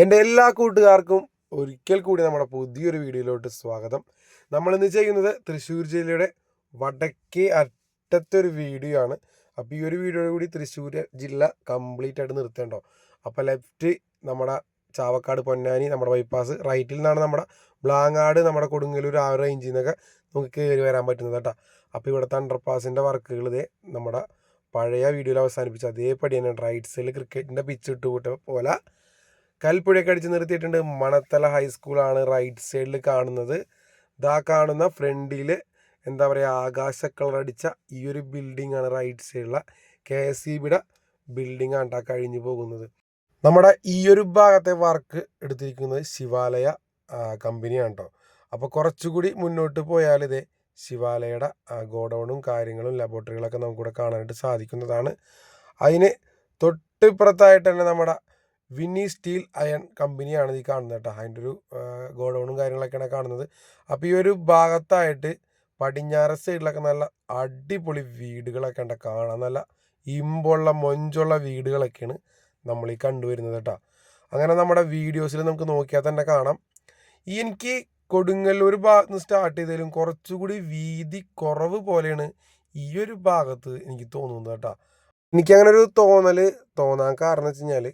എന്റെ എല്ലാ കൂട്ടുകാർക്കും ഒരിക്കൽ കൂടി നമ്മുടെ പുതിയൊരു വീഡിയോയിലോട്ട് സ്വാഗതം. നമ്മൾ ഇന്ന് ചെയ്യുന്നത് തൃശ്ശൂർ ജില്ലയുടെ വടക്കേ അറ്റത്തൊരു വീഡിയോ ആണ്. അപ്പോൾ ഈ ഒരു വീഡിയോ കൂടി തൃശ്ശൂർ ജില്ല കംപ്ലീറ്റ് ആയിട്ട് നിർത്തേണ്ടോ? അപ്പോൾ ലെഫ്റ്റ് നമ്മുടെ ചാവക്കാട് പൊന്നാനി നമ്മുടെ ബൈപ്പാസ് റൈറ്റിൽ നിന്നാണ് നമ്മുടെ ബ്ലാങ്ങാട് നമ്മുടെ കൊടുങ്ങല്ലൂർ ആ റേഞ്ചിൽ നിന്നൊക്കെ നമുക്ക് കയറി വരാൻ പറ്റുന്നത് കേട്ടോ. അപ്പോൾ ഇവിടുത്തെ അണ്ടർപാസിന്റെ വർക്കുകൾ ഇതേ നമ്മുടെ പഴയ വീഡിയോയിൽ അവസാനിപ്പിച്ച. അതേപടി തന്നെ റൈറ്റ് സൈഡിൽ ക്രിക്കറ്റിന്റെ പിച്ച് ഇട്ട് കൂട്ട പോലെ കൽപ്പുഴയൊക്കെ അടിച്ച് നിർത്തിയിട്ടുണ്ട്. മണത്തല ഹൈസ്കൂളാണ് റൈറ്റ് സൈഡിൽ കാണുന്നത്. ദാ കാണുന്ന ഫ്രണ്ടിൽ എന്താ പറയുക ആകാശ കളർ അടിച്ച ഈ ഒരു ബിൽഡിംഗ് ആണ് റൈറ്റ് സൈഡിലുള്ള കെ എസ് ഇ ബിയുടെ ബിൽഡിംഗ് ആണ് കഴിഞ്ഞു പോകുന്നത്. നമ്മുടെ ഈ ഒരു ഭാഗത്തെ വർക്ക് എടുത്തിരിക്കുന്നത് ശിവാലയ കമ്പനിയാണ് കേട്ടോ അപ്പോൾ കുറച്ചുകൂടി മുന്നോട്ട് പോയാൽ ഇതേ ശിവാലയുടെ ഗോഡൗണും കാര്യങ്ങളും ലബോറട്ടറികളൊക്കെ നമുക്കിവിടെ കാണാനായിട്ട് സാധിക്കുന്നതാണ്. അതിന് തൊട്ടിപ്പുറത്തായിട്ട് തന്നെ നമ്മുടെ വിന്നി സ്റ്റീൽ അയൺ കമ്പനിയാണ് ഈ കാണുന്നത് കേട്ടോ. അതിന്റെ ഒരു ഗോഡൗണും കാര്യങ്ങളൊക്കെയാണ് കാണുന്നത്. അപ്പോൾ ഈ ഒരു ഭാഗത്തായിട്ട് പടിഞ്ഞാറ് സൈഡിലൊക്കെ നല്ല അടിപൊളി വീടുകളൊക്കെ ഉണ്ട്. കാണാൻ നല്ല ഇമ്പുള്ള മൊഞ്ചുള്ള വീടുകളൊക്കെയാണ് നമ്മൾ ഈ കണ്ടുവരുന്നത് കേട്ടോ. അങ്ങനെ നമ്മുടെ വീഡിയോസിൽ നമുക്ക് നോക്കിയാൽ തന്നെ കാണാം. ഈ എനിക്ക് കൊടുങ്ങല്ലൂർ ഭാഗത്ത് നിന്ന് സ്റ്റാർട്ട് ചെയ്തതിലും കുറച്ചുകൂടി വീതി കുറവ് പോലെയാണ് ഈ ഒരു ഭാഗത്ത് എനിക്ക് തോന്നുന്നത് കേട്ടോ. എനിക്കങ്ങനെ ഒരു തോന്നൽ തോന്നാൻ കാരണം വെച്ച് കഴിഞ്ഞാൽ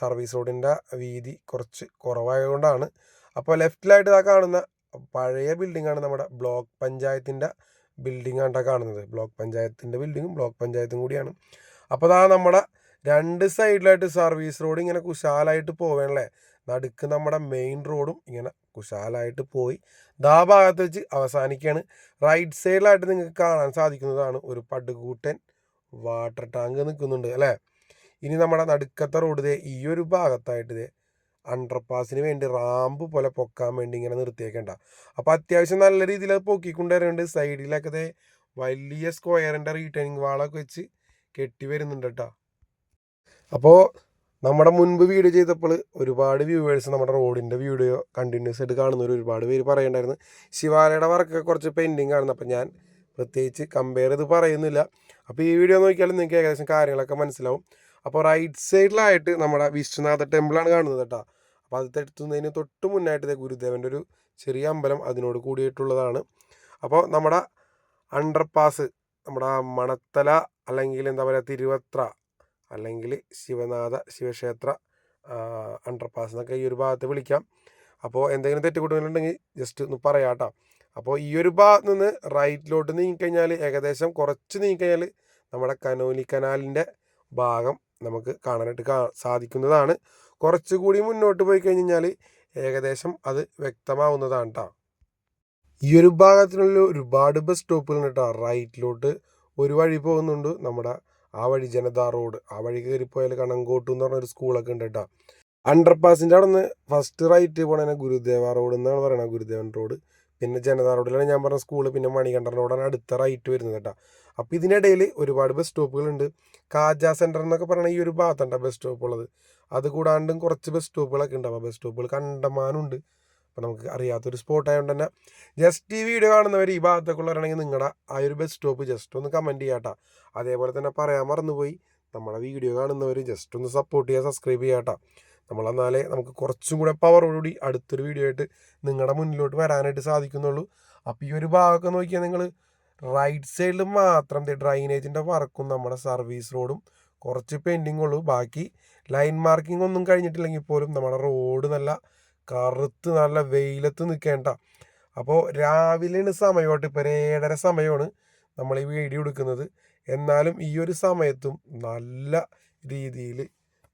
സർവീസ് റോഡിന്റെ വീതി കുറച്ച് കുറവായതുകൊണ്ടാണ്. അപ്പോൾ ലെഫ്റ്റിലായിട്ട് ഇതാ കാണുന്ന പഴയ ബിൽഡിങ്ങാണ് നമ്മുടെ ബ്ലോക്ക് പഞ്ചായത്തിന്റെ ബിൽഡിംഗ് ആണ്ടാ കാണുന്നത്. ബ്ലോക്ക് പഞ്ചായത്തിന്റെ ബിൽഡിങ്ങും ബ്ലോക്ക് പഞ്ചായത്തും കൂടിയാണ്. അപ്പോൾ അതാ നമ്മുടെ രണ്ട് സൈഡിലായിട്ട് സർവീസ് റോഡ് ഇങ്ങനെ കുശാലായിട്ട് പോവേണല്ലേ? നടുക്ക് നമ്മുടെ മെയിൻ റോഡും ഇങ്ങനെ കുശാലായിട്ട് പോയി ദാ ഭാഗത്ത് വെച്ച് അവസാനിക്കുകയാണ്. റൈറ്റ് സൈഡിലായിട്ട് നിങ്ങൾക്ക് കാണാൻ സാധിക്കുന്നതാണ് ഒരു പടുകൂട്ടൻ വാട്ടർ ടാങ്ക് നിൽക്കുന്നുണ്ട് അല്ലേ? ഇനി നമ്മുടെ നടുക്കത്തെ റോഡ് ഈ ഒരു ഭാഗത്തായിട്ട് അണ്ടർപാസിന് വേണ്ടി റാമ്പ് പോലെ പൊക്കാൻ വേണ്ടി ഇങ്ങനെ നിർത്തിയേക്കണ്ട. അപ്പോൾ അത്യാവശ്യം നല്ല രീതിയിൽ അത് പൊക്കിക്കൊണ്ടുവരുന്നുണ്ട്. സൈഡിലൊക്കെ ദേ വലിയ സ്ക്വയറിന്റെ റീറ്റേണിങ് വാളൊക്കെ വെച്ച് കെട്ടി വരുന്നുണ്ട് കേട്ടോ അപ്പോൾ നമ്മുടെ മുൻപ് വീഡിയോ ചെയ്തപ്പോൾ ഒരുപാട് വ്യൂവേഴ്സ് നമ്മുടെ റോഡിന്റെ വീഡിയോ കണ്ടിന്യൂസ് ആയിട്ട് കാണുന്നവർ ഒരുപാട് പേര് പറയണ്ടായിരുന്നു. ശിവാലയുടെ വർക്കൊക്കെ കുറച്ച് പെൻഡിങ് ആണ് അപ്പോൾ ഞാൻ പ്രത്യേകിച്ച് കമ്പയർ ചെയ്ത് പറയുന്നില്ല. അപ്പോൾ ഈ വീഡിയോ നോക്കിയാലും നിങ്ങൾക്ക് ഏകദേശം കാര്യങ്ങളൊക്കെ മനസ്സിലാവും. അപ്പോൾ റൈറ്റ് സൈഡിലായിട്ട് നമ്മുടെ വിശ്വനാഥ ടെമ്പിളാണ് കാണുന്നത് കേട്ടോ. അപ്പോൾ അത് എത്തുന്നതിന് തൊട്ട് മുന്നായിട്ട് ഗുരുദേവന്റെ ഒരു ചെറിയ അമ്പലം അതിനോട് കൂടിയിട്ടുള്ളതാണ്. അപ്പോൾ നമ്മുടെ അണ്ടർപാസ് നമ്മുടെ മണത്തല അല്ലെങ്കിൽ എന്താ പറയുക തിരുവത്ര അല്ലെങ്കിൽ ശിവനാഥ ശിവക്ഷേത്ര അണ്ടർപാസ് എന്നൊക്കെ ഈ ഒരു ഭാഗത്ത് വിളിക്കാം. അപ്പോൾ എന്തെങ്കിലും തെറ്റുകൂട്ടുകളുണ്ടെങ്കിൽ ജസ്റ്റ് ഒന്ന് പറയാം കേട്ടോ. അപ്പോൾ ഈ ഒരു ഭാഗത്ത് നിന്ന് റൈറ്റിലോട്ട് നീങ്ങിക്കഴിഞ്ഞാൽ ഏകദേശം കുറച്ച് നീങ്ങിക്കഴിഞ്ഞാൽ നമ്മുടെ കനോലി കനാലിന്റെ ഭാഗം നമുക്ക് കാണാനായിട്ട് സാധിക്കുന്നതാണ്. കുറച്ചുകൂടി മുന്നോട്ട് പോയി കഴിഞ്ഞാൽ ഏകദേശം അത് വ്യക്തമാവുന്നതാണ് കേട്ടോ ഈ ഒരു ഭാഗത്തിനുള്ള ഒരുപാട് ബസ് സ്റ്റോപ്പുകൾ കേട്ടോ റൈറ്റിലോട്ട് ഒരു വഴി പോകുന്നുണ്ട് നമ്മുടെ ആ വഴി ജനതാ റോഡ്. ആ വഴി കയറിപ്പോയാൽ കണങ്കോട്ട് എന്ന് പറഞ്ഞൊരു സ്കൂളൊക്കെ ഉണ്ട് കേട്ടോ അണ്ടർപാസിന്റെ അവിടെ നിന്ന് ഫസ്റ്റ് റൈറ്റ് പോകണേ ഗുരുദേവ റോഡ് എന്നാണ് പറയുന്നത് ഗുരുദേവൻ റോഡ്. പിന്നെ ജനതാ റോഡിലാണ് ഞാൻ പറഞ്ഞ സ്കൂൾ പിന്നെ മണികണ്ഠൻ റോഡാണ് അടുത്ത റൈറ്റ് വരുന്നത് കേട്ടോ. അപ്പോൾ ഇതിനിടയിൽ ഒരുപാട് ബസ് സ്റ്റോപ്പുകളുണ്ട് കാജ സെന്റർ എന്നൊക്കെ പറയുന്ന ഈ ഒരു ഭാഗത്തുണ്ട് ബസ് സ്റ്റോപ്പ് ഉള്ളത്. അത് കൂടാണ്ടും കുറച്ച് ബസ് സ്റ്റോപ്പുകളൊക്കെ ഉണ്ട് അപ്പോൾ ബസ് സ്റ്റോപ്പുകൾ കണ്ടമാനുണ്ട്. അപ്പോൾ നമുക്ക് അറിയാത്തൊരു സ്പോട്ട് ആയതുകൊണ്ട് തന്നെ ജസ്റ്റ് ഈ വീഡിയോ കാണുന്നവർ ഈ ഭാഗത്തൊക്കെ ഉള്ളവരാണെങ്കിൽ നിങ്ങളുടെ ആ ഒരു ബസ് സ്റ്റോപ്പ് ജസ്റ്റ് ഒന്ന് കമന്റ് ചെയ്യാട്ടോ അതേപോലെ തന്നെ പറയാൻ മറന്നുപോയി. നമ്മളെ വീഡിയോ കാണുന്നവർ ജസ്റ്റ് ഒന്ന് സപ്പോർട്ട് ചെയ്യുക സബ്സ്ക്രൈബ് ചെയ്യാട്ടോ നമ്മളെന്നാലേ നമുക്ക് കുറച്ചും കൂടെ പവറോടുകൂടി അടുത്തൊരു വീഡിയോ ആയിട്ട് നിങ്ങളുടെ മുന്നിലോട്ട് വരാനായിട്ട് സാധിക്കുന്നുള്ളൂ. അപ്പോൾ ഈ ഒരു ഭാഗമൊക്കെ നോക്കിയാൽ നിങ്ങൾ റൈറ്റ് സൈഡിൽ മാത്രം ഡ്രൈനേജിന്റെ വർക്കും നമ്മുടെ സർവീസ് റോഡും കുറച്ച് പെൻഡിങ് ഉള്ളൂ. ബാക്കി ലൈൻ മാർക്കിംഗ് ഒന്നും കഴിഞ്ഞിട്ടില്ലെങ്കിൽ പോലും നമ്മുടെ റോഡ് നല്ല കറുത്ത് നല്ല വെയിലത്ത് നിൽക്കേണ്ട അപ്പോൾ രാവിലെയാണ് സമയമായിട്ട് ഇപ്പോൾ ഏഴര സമയമാണ് നമ്മൾ ഈ വീഡിയോ എടുക്കുന്നത്. എന്നാലും ഈ ഒരു സമയത്തും നല്ല രീതിയിൽ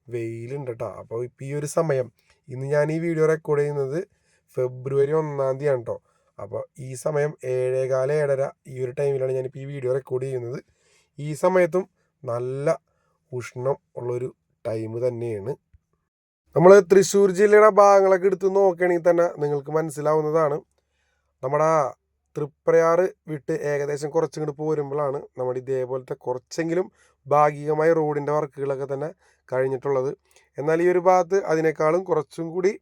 വെയിലുണ്ട് കേട്ടോ അപ്പോൾ ഇപ്പം ഈ ഒരു സമയം ഇന്ന് ഞാൻ ഈ വീഡിയോ റെക്കോർഡ് ചെയ്യുന്നത് ഫെബ്രുവരി ഒന്നാം തീയതിയാണ് കേട്ടോ അപ്പോൾ ഈ സമയം ഏഴേകാല ഏഴര ഈ ഒരു ടൈമിലാണ് ഞാനിപ്പോൾ ഈ വീഡിയോ റെക്കോർഡ് ചെയ്യുന്നത്. ഈ സമയത്തും നല്ല ഉഷ്ണം ഉള്ളൊരു ടൈം തന്നെയാണ്. നമ്മൾ തൃശ്ശൂർ ജില്ലയുടെ ഭാഗങ്ങളൊക്കെ എടുത്ത് നോക്കുകയാണെങ്കിൽ തന്നെ നിങ്ങൾക്ക് മനസ്സിലാവുന്നതാണ്. നമ്മുടെ തൃപ്രയാറ് വിട്ട് ഏകദേശം കുറച്ചിങ്ങോട്ട് പോരുമ്പോഴാണ് നമ്മുടെ ഇതേപോലത്തെ കുറച്ചെങ്കിലും ഭാഗികമായ റോഡിന്റെ വർക്കുകളൊക്കെ തന്നെ കഴിഞ്ഞിട്ടുള്ളത്. എന്നാൽ ഈ ഒരു ഭാഗത്ത് അതിനേക്കാളും കുറച്ചും കൂടി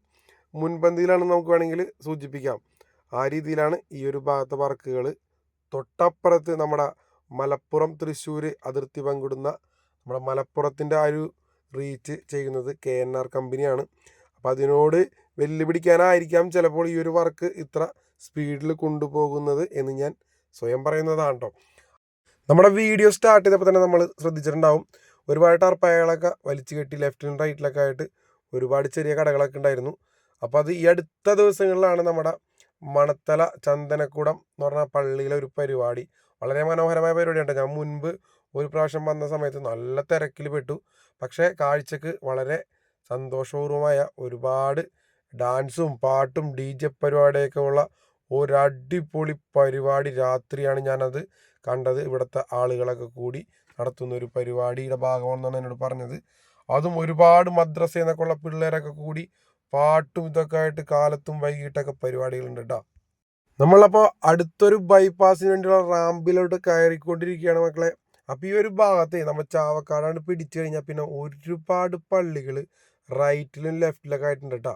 മുൻപന്തിയിലാണ് നമുക്ക് വേണമെങ്കിൽ സൂചിപ്പിക്കാം. ആ രീതിയിലാണ് ഈ ഒരു ഭാഗത്തെ വർക്കുകൾ തൊട്ടപ്പുറത്ത് നമ്മുടെ മലപ്പുറം തൃശ്ശൂർ അതിർത്തി പങ്കിടുന്ന നമ്മുടെ മലപ്പുറത്തിന്റെ ആ ഒരു റീച്ച് ചെയ്യുന്നത് കെ എൻ ആർ കമ്പനിയാണ്. അപ്പോൾ അതിനോട് വെല്ലുപിടിക്കാനായിരിക്കാം ചിലപ്പോൾ ഈ ഒരു വർക്ക് ഇത്ര സ്പീഡിൽ കൊണ്ടുപോകുന്നത് എന്ന് ഞാൻ സ്വയം പറയുന്നതാണ് കേട്ടോ. നമ്മുടെ വീഡിയോ സ്റ്റാർട്ട് ചെയ്തപ്പോൾ തന്നെ നമ്മൾ ശ്രദ്ധിച്ചിട്ടുണ്ടാവും. ഒരുപാട് ടർപ്പായകളൊക്കെ വലിച്ചു കെട്ടി ലെഫ്റ്റിലും റൈറ്റിലൊക്കെ ആയിട്ട് ഒരുപാട് ചെറിയ കടകളൊക്കെ ഉണ്ടായിരുന്നു. അപ്പോൾ അത് ഈ അടുത്ത ദിവസങ്ങളിലാണ് നമ്മുടെ മണത്തല ചന്ദനക്കുടം എന്ന് പറഞ്ഞ പള്ളിയിലെ ഒരു പരിപാടി. വളരെ മനോഹരമായ പരിപാടിയാണ് ഞാൻ മുൻപ് ഒരു പ്രാവശ്യം വന്ന സമയത്ത് നല്ല തിരക്കിൽ പെട്ടു. പക്ഷേ കാഴ്ചക്ക് വളരെ സന്തോഷപൂർവമായ ഒരുപാട് ഡാൻസും പാട്ടും ഡി ജെ പരിപാടിയൊക്കെ ഉള്ള ഒരടിപൊളി പരിപാടി രാത്രിയാണ് ഞാനത് കണ്ടത്. ഇവിടുത്തെ ആളുകളൊക്കെ കൂടി നടത്തുന്ന ഒരു പരിപാടിയുടെ ഭാഗമാണെന്നാണ് എന്നോട് പറഞ്ഞത്. അതും ഒരുപാട് മദ്രസ എന്നൊക്കെ ഉള്ള പിള്ളേരൊക്കെ കൂടി പാട്ടും ഇതൊക്കെ ആയിട്ട് കാലത്തും വൈകിട്ടൊക്കെ പരിപാടികളുണ്ട് കേട്ടോ നമ്മളപ്പോൾ അടുത്തൊരു ബൈപ്പാസിന് വേണ്ടിയുള്ള റാമ്പിലോട്ട് കയറിക്കൊണ്ടിരിക്കുകയാണ് മക്കളെ. അപ്പോൾ ഈ ഒരു ഭാഗത്തെ നമ്മൾ ചാവക്കാടാണ് പിടിച്ചു കഴിഞ്ഞാൽ പിന്നെ ഒരുപാട് പള്ളികൾ റൈറ്റിലും ലെഫ്റ്റിലൊക്കെ ആയിട്ടുണ്ട് കേട്ടോ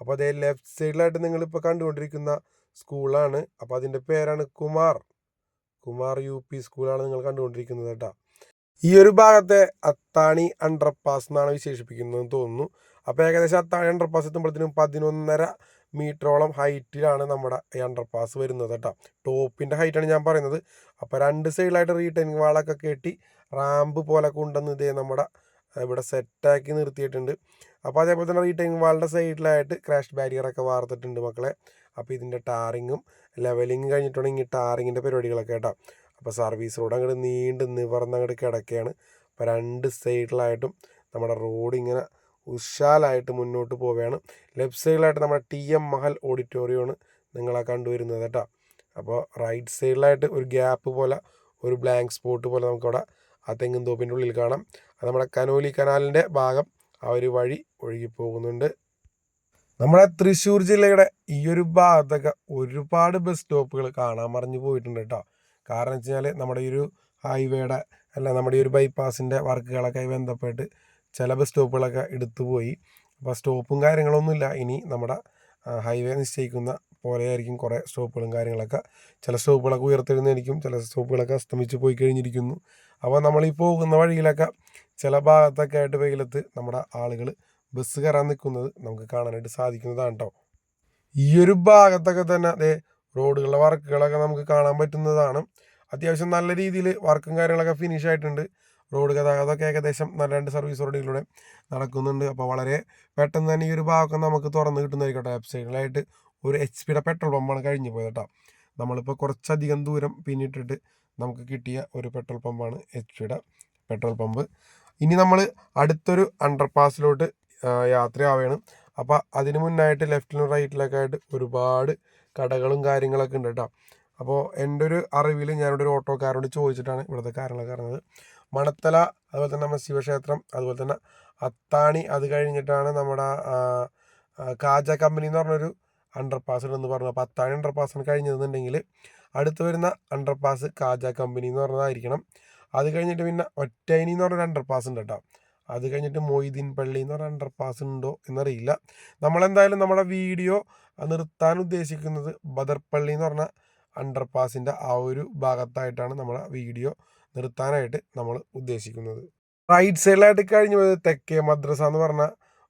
അപ്പോൾ അതേ ലെഫ്റ്റ് സൈഡിലായിട്ട് നിങ്ങളിപ്പോൾ കണ്ടുകൊണ്ടിരിക്കുന്ന സ്കൂളാണ് അപ്പോൾ അതിന്റെ പേരാണ് കുമാർ. കുമാർ യു പി സ്കൂളാണ് നിങ്ങൾ കണ്ടുകൊണ്ടിരിക്കുന്നത് കേട്ടോ ഈ ഒരു ഭാഗത്തെ അത്താണി അണ്ടർപാസ് എന്നാണ് വിശേഷിപ്പിക്കുന്നതെന്ന് തോന്നുന്നു. അപ്പോൾ ഏകദേശം അത്താണി അണ്ടർപാസ് എത്തുമ്പോഴത്തേനും പതിനൊന്നര മീറ്ററോളം ഹൈറ്റിലാണ് നമ്മുടെ ഈ അണ്ടർപാസ് വരുന്നത് കേട്ടോ. ടോപ്പിന്റെ ഹൈറ്റാണ് ഞാൻ പറയുന്നത്. അപ്പോൾ രണ്ട് സൈഡിലായിട്ട് റീടൈനിങ് വാളൊക്കെ കെട്ടി റാമ്പ് പോലെ കൊണ്ടുവന്ന് ഇതേ നമ്മുടെ ഇവിടെ സെറ്റാക്കി നിർത്തിയിട്ടുണ്ട്. അപ്പോൾ അതേപോലെ തന്നെ റീടൈനിങ് വാളിന്റെ സൈഡിലായിട്ട് ക്രാഷ് ബാരിയറൊക്കെ വാർത്തിട്ടുണ്ട് മക്കളെ. അപ്പോൾ ഇതിന്റെ ടാറിങ്ങും ലെവലിങ് കഴിഞ്ഞിട്ടുണ്ടെങ്കിൽ ടാറിങ്ങിന്റെ പരിപാടികളൊക്കെ കേട്ടോ. അപ്പോൾ സർവീസ് റോഡ് അങ്ങോട്ട് നീണ്ട് നിവർന്ന് അങ്ങോട്ട് കിടക്കുകയാണ് അപ്പോൾ രണ്ട് സൈഡിലായിട്ടും നമ്മുടെ റോഡ് ഇങ്ങനെ ഉഷാലായിട്ട് മുന്നോട്ട് പോവുകയാണ് ലെഫ്റ്റ് സൈഡിലായിട്ട് നമ്മുടെ ടി എം മഹൽ ഓഡിറ്റോറിയമാണ് നിങ്ങളെ കണ്ടുവരുന്നത് കേട്ടോ. അപ്പോൾ റൈറ്റ് സൈഡിലായിട്ട് ഒരു ഗ്യാപ്പ് പോലെ ഒരു ബ്ലാങ്ക് സ്പോട്ട് പോലെ നമുക്കവിടെ ആ തെങ്ങും തോപ്പിന്റെ ഉള്ളിൽ കാണാം. അത് നമ്മുടെ കനോലി കനാലിന്റെ ഭാഗം ആ ഒരു വഴി ഒഴുകി പോകുന്നുണ്ട് നമ്മുടെ തൃശ്ശൂർ ജില്ലയുടെ ഈ ഒരു ഭാഗത്തൊക്കെ ഒരുപാട് ബസ് സ്റ്റോപ്പുകൾ കാണാൻ മറിഞ്ഞു പോയിട്ടുണ്ട് കേട്ടോ. കാരണം വെച്ച് കഴിഞ്ഞാൽ നമ്മുടെ ഈ ഒരു ഹൈവേയുടെ അല്ല നമ്മുടെ ഈ ഒരു ബൈപ്പാസിന്റെ വർക്കുകളൊക്കെ ബന്ധപ്പെട്ട് ചില ബസ് സ്റ്റോപ്പുകളൊക്കെ എടുത്തു പോയി. അപ്പോൾ സ്റ്റോപ്പും കാര്യങ്ങളൊന്നുമില്ല ഇനി നമ്മുടെ ഹൈവേ നിശ്ചയിക്കുന്ന പോലെയായിരിക്കും കുറേ സ്റ്റോപ്പുകളും കാര്യങ്ങളൊക്കെ. ചില സ്റ്റോപ്പുകളൊക്കെ ഉയർത്തെഴുന്നേരിക്കും ചില സ്റ്റോപ്പുകളൊക്കെ അസ്തമിച്ച് പോയി കഴിഞ്ഞിരിക്കുന്നു. അപ്പോൾ നമ്മളീ പോകുന്ന വഴിയിലൊക്കെ ചില ഭാഗത്തൊക്കെ ആയിട്ട് വെയിലത്ത് നമ്മുടെ ആളുകൾ ബസ് കയറാൻ നിൽക്കുന്നത് നമുക്ക് കാണാനായിട്ട് സാധിക്കുന്നതാണ് കേട്ടോ ഈ ഒരു ഭാഗത്തൊക്കെ തന്നെ അതേ റോഡുകളുടെ വർക്കുകളൊക്കെ നമുക്ക് കാണാൻ പറ്റുന്നതാണ്. അത്യാവശ്യം നല്ല രീതിയിൽ വർക്കും കാര്യങ്ങളൊക്കെ ഫിനിഷ് ആയിട്ടുണ്ട്. റോഡ് ഗതാഗതമൊക്കെ ഏകദേശം നല്ല രണ്ട് സർവീസ് റോഡിലൂടെ നടക്കുന്നുണ്ട്. അപ്പോൾ വളരെ പെട്ടെന്ന് തന്നെ ഈ ഒരു ഭാഗമൊക്കെ നമുക്ക് തുറന്ന് കിട്ടുന്നതായിരിക്കട്ടെ ലെഫ്റ്റ് സൈഡിലായിട്ട് ഒരു എച്ച് പിയുടെ പെട്രോൾ പമ്പാണ് കഴിഞ്ഞു പോയത് കേട്ടോ. നമ്മളിപ്പോൾ കുറച്ചധികം ദൂരം പിന്നിട്ടിട്ട് നമുക്ക് കിട്ടിയ ഒരു പെട്രോൾ പമ്പാണ് എച്ച് പിയുടെ പെട്രോൾ പമ്പ് ഇനി നമ്മൾ അടുത്തൊരു അണ്ടർപാസിലോട്ട് യാത്രയാവുകയാണ്. അപ്പോൾ അതിന് മുന്നായിട്ട് ലെഫ്റ്റിലും റൈറ്റിലൊക്കെ ആയിട്ട് ഒരുപാട് കടകളും കാര്യങ്ങളൊക്കെ ഉണ്ട് കേട്ടോ. അപ്പോൾ എന്റെ ഒരു അറിവിൽ ഞാനിവിടെ ഒരു ഓട്ടോക്കാരോട് ചോദിച്ചിട്ടാണ് ഇവിടുത്തെ കാര്യങ്ങളൊക്കെ അറിഞ്ഞത് മണത്തല അതുപോലെ തന്നെ നമ്മുടെ ശിവക്ഷേത്രം അതുപോലെ തന്നെ അത്താണി അത് കഴിഞ്ഞിട്ടാണ് നമ്മുടെ കാജ കമ്പനി എന്ന് പറഞ്ഞൊരു അണ്ടർപാസ് ഉണ്ടെന്ന് പറഞ്ഞു. അപ്പോൾ അത്താണി അണ്ടർപാസാണ് കഴിഞ്ഞതെന്നുണ്ടെങ്കിൽ അടുത്ത് വരുന്ന അണ്ടർപാസ് കാജ കമ്പനി എന്ന് പറഞ്ഞതായിരിക്കണം. അത് കഴിഞ്ഞിട്ട് പിന്നെ ഒറ്റൈനി എന്ന് പറഞ്ഞൊരു അണ്ടർപാസ് ഉണ്ട് കേട്ടോ. അത് കഴിഞ്ഞിട്ട് മൊയ്തീൻ പള്ളി എന്ന് പറഞ്ഞ അണ്ടർപാസ് ഉണ്ടോ എന്നറിയില്ല. നമ്മളെന്തായാലും നമ്മുടെ വീഡിയോ നിർത്താൻ ഉദ്ദേശിക്കുന്നത് ബദർപ്പള്ളി എന്ന് പറഞ്ഞ അണ്ടർപാസിന്റെ ആ ഒരു ഭാഗത്തായിട്ടാണ് നമ്മളെ വീഡിയോ നിർത്താനായിട്ട് നമ്മൾ ഉദ്ദേശിക്കുന്നത്. റൈറ്റ് സൈഡിലായിട്ട് കഴിഞ്ഞു പോയത് തെക്കേ മദ്രസ എന്ന് പറഞ്ഞ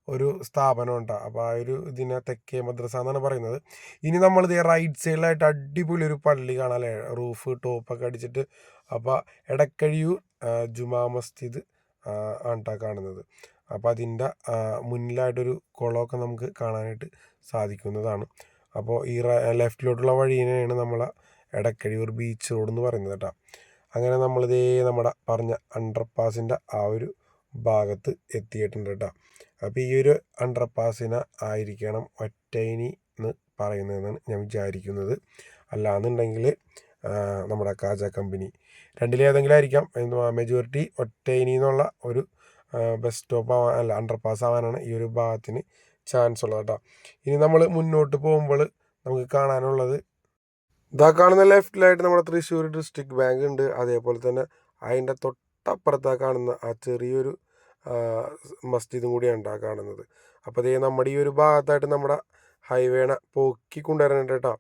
ഒരു സ്ഥാപനം ഉണ്ടാകും അപ്പോൾ ആ ഒരു ഇതിനെ തെക്കേ മദ്രസ എന്നാണ് പറയുന്നത്. ഇനി നമ്മൾ ഇത് റൈറ്റ് സൈഡിലായിട്ട് അടിപൊളി ഒരു പള്ളി കാണാം അല്ലേ റൂഫ് ടോപ്പൊക്കെ അടിച്ചിട്ട്. അപ്പോൾ എടക്കഴിയൂർ ജുമാ മസ്ജിദ് ആണ് കാണുന്നത്. അപ്പോൾ അതിന്റെ മുന്നിലായിട്ടൊരു കുളമൊക്കെ നമുക്ക് കാണാനായിട്ട് സാധിക്കുന്നതാണ്. അപ്പോൾ ഈ ലെഫ്റ്റിലോട്ടുള്ള വഴിയാണ് നമ്മളെ എടക്കഴിയൂർ ബീച്ച് റോഡ് എന്ന് പറയുന്നത് കേട്ടോ. അങ്ങനെ നമ്മളിതേ നമ്മുടെ പറഞ്ഞ അണ്ടർപാസിന്റെ ആ ഒരു ഭാഗത്ത് എത്തിയിട്ടുണ്ട് കേട്ടോ. അപ്പോൾ ഈ ഒരു അണ്ടർപാസിനെ ആയിരിക്കണം ഒറ്റയിനി എന്ന് പറയുന്നതെന്നാണ് ഞാൻ വിചാരിക്കുന്നത്. അല്ലാന്നുണ്ടെങ്കിൽ നമ്മുടെ കാജ കമ്പനി. രണ്ടിലേതെങ്കിലും ആയിരിക്കാം മെജോറിറ്റി ഒറ്റൈനി എന്നുള്ള ഒരു ബസ് സ്റ്റോപ്പ് ആവാൻ അല്ല അണ്ടർ പാസ് ആവാനാണ് ഈ ഒരു ഭാഗത്തിന് ചാൻസ് ഉള്ളത് കേട്ടോ. ഇനി നമ്മൾ മുന്നോട്ട് പോകുമ്പോൾ നമുക്ക് കാണാനുള്ളത് ഇതാ കാണുന്ന ലെഫ്റ്റിലായിട്ട് നമ്മുടെ തൃശ്ശൂർ ഡിസ്ട്രിക്ട് ബാങ്ക് ഉണ്ട്. അതേപോലെ തന്നെ അതിന്റെ തൊട്ടപ്പുറത്താ കാണുന്ന ആ ചെറിയൊരു മസ്ജിദും കൂടിയാണ് ആ കാണുന്നത്. അപ്പോൾ അതേ നമ്മുടെ ഈ ഒരു ഭാഗത്തായിട്ട് നമ്മുടെ ഹൈവേണ പോക്കി കൊണ്ടുവരാനുണ്ട് കേട്ടോ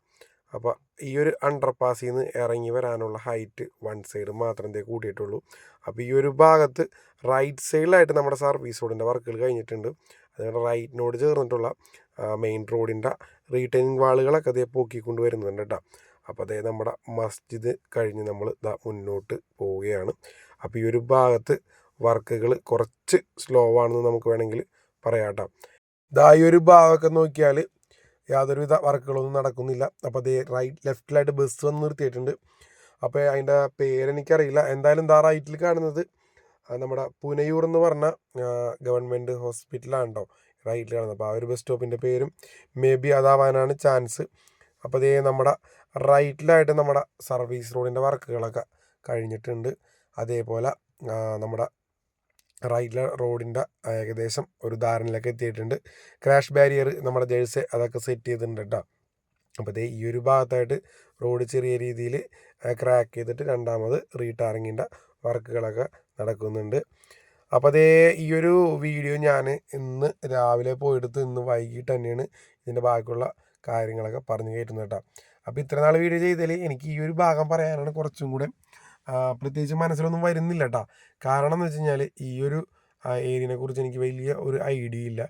അപ്പോൾ ഈ ഒരു അണ്ടർപാസിൽ നിന്ന് ഇറങ്ങി വരാനുള്ള ഹൈറ്റ് വൺ സൈഡ് മാത്രമേ കൂട്ടിയിട്ടുള്ളൂ. അപ്പോൾ ഈ ഒരു ഭാഗത്ത് റൈറ്റ് സൈഡിലായിട്ട് നമ്മുടെ സർവീസ് റോഡിന്റെ വർക്കുകൾ കഴിഞ്ഞിട്ടുണ്ട്. അതുകൊണ്ട് റൈറ്റിനോട് ചേർന്നിട്ടുള്ള മെയിൻ റോഡിന്റെ റീറ്റൈനിങ് വാളുകളൊക്കെ അതേ പൊക്കിക്കൊണ്ട് വരുന്നുണ്ട് കേട്ടോ അപ്പോൾ അതേ നമ്മുടെ മസ്ജിദ് കഴിഞ്ഞ് നമ്മൾ ഇതാ മുന്നോട്ട് പോവുകയാണ്. അപ്പോൾ ഈ ഒരു ഭാഗത്ത് വർക്കുകൾ കുറച്ച് സ്ലോ ആണെന്ന് നമുക്ക് വേണമെങ്കിൽ പറയാം കേട്ടോ ഇതാ ഈ ഒരു ഭാഗമൊക്കെ നോക്കിയാൽ യാതൊരുവിധ വർക്കുകളൊന്നും നടക്കുന്നില്ല. അപ്പോൾ അതേ റൈറ്റ് ലെഫ്റ്റിലായിട്ട് ബസ് വന്ന് നിർത്തിയിട്ടുണ്ട്. അപ്പോൾ അതിന്റെ പേരെനിക്കറിയില്ല എന്തായാലും ഇതാ റൈറ്റിൽ കാണുന്നത്. നമ്മുടെ പുനയൂർ എന്ന് പറഞ്ഞ ഗവൺമെന്റ് ഹോസ്പിറ്റലാണ് കേട്ടോ റൈറ്റിൽ കാണുന്നത്. അപ്പോൾ ആ ഒരു ബസ് സ്റ്റോപ്പിന്റെ പേരും മേ ബി അതാവാനാണ് ചാൻസ് അപ്പോൾ അതേ നമ്മുടെ റൈറ്റിലായിട്ട് നമ്മുടെ സർവീസ് റോഡിന്റെ വർക്കുകളൊക്കെ കഴിഞ്ഞിട്ടുണ്ട്. അതേപോലെ നമ്മുടെ റൈറ്റിലെ റോഡിന്റെ ഏകദേശം ഒരു ധാരണയിലൊക്കെ എത്തിയിട്ടുണ്ട്. ക്രാഷ് ബാരിയർ നമ്മുടെ ജേഴ്സി അതൊക്കെ സെറ്റ് ചെയ്തിട്ടുണ്ട് കേട്ടോ. അപ്പോൾ ദേ ഈ ഒരു ഭാഗത്തായിട്ട് റോഡ് ചെറിയ രീതിയിൽ ക്രാക്ക് ചെയ്തിട്ട് രണ്ടാമത് റീടാറിങ്ങിന്റെ വർക്കുകളൊക്കെ നടക്കുന്നുണ്ട്. അപ്പോൾ അതേ ഈ ഒരു വീഡിയോ ഞാൻ ഇന്ന് രാവിലെ പോയെടുത്ത് ഇന്ന് വൈകിട്ട് തന്നെയാണ് ഇതിന്റെ ബാക്കിയുള്ള കാര്യങ്ങളൊക്കെ പറഞ്ഞു കയറ്റുന്നത് കേട്ടോ. അപ്പോൾ ഇത്ര നാൾ വീഡിയോ ചെയ്തതിൽ എനിക്ക് ഈ ഒരു ഭാഗം പറയാനാണ് കുറച്ചും കൂടെ പ്രത്യേകിച്ച് മനസ്സിലൊന്നും വരുന്നില്ല കേട്ടോ കാരണം എന്ന് വെച്ച് കഴിഞ്ഞാൽ ഈ ഒരു ഏരിയനെ കുറിച്ച് എനിക്ക് വലിയ ഒരു ഐഡിയ ഇല്ല.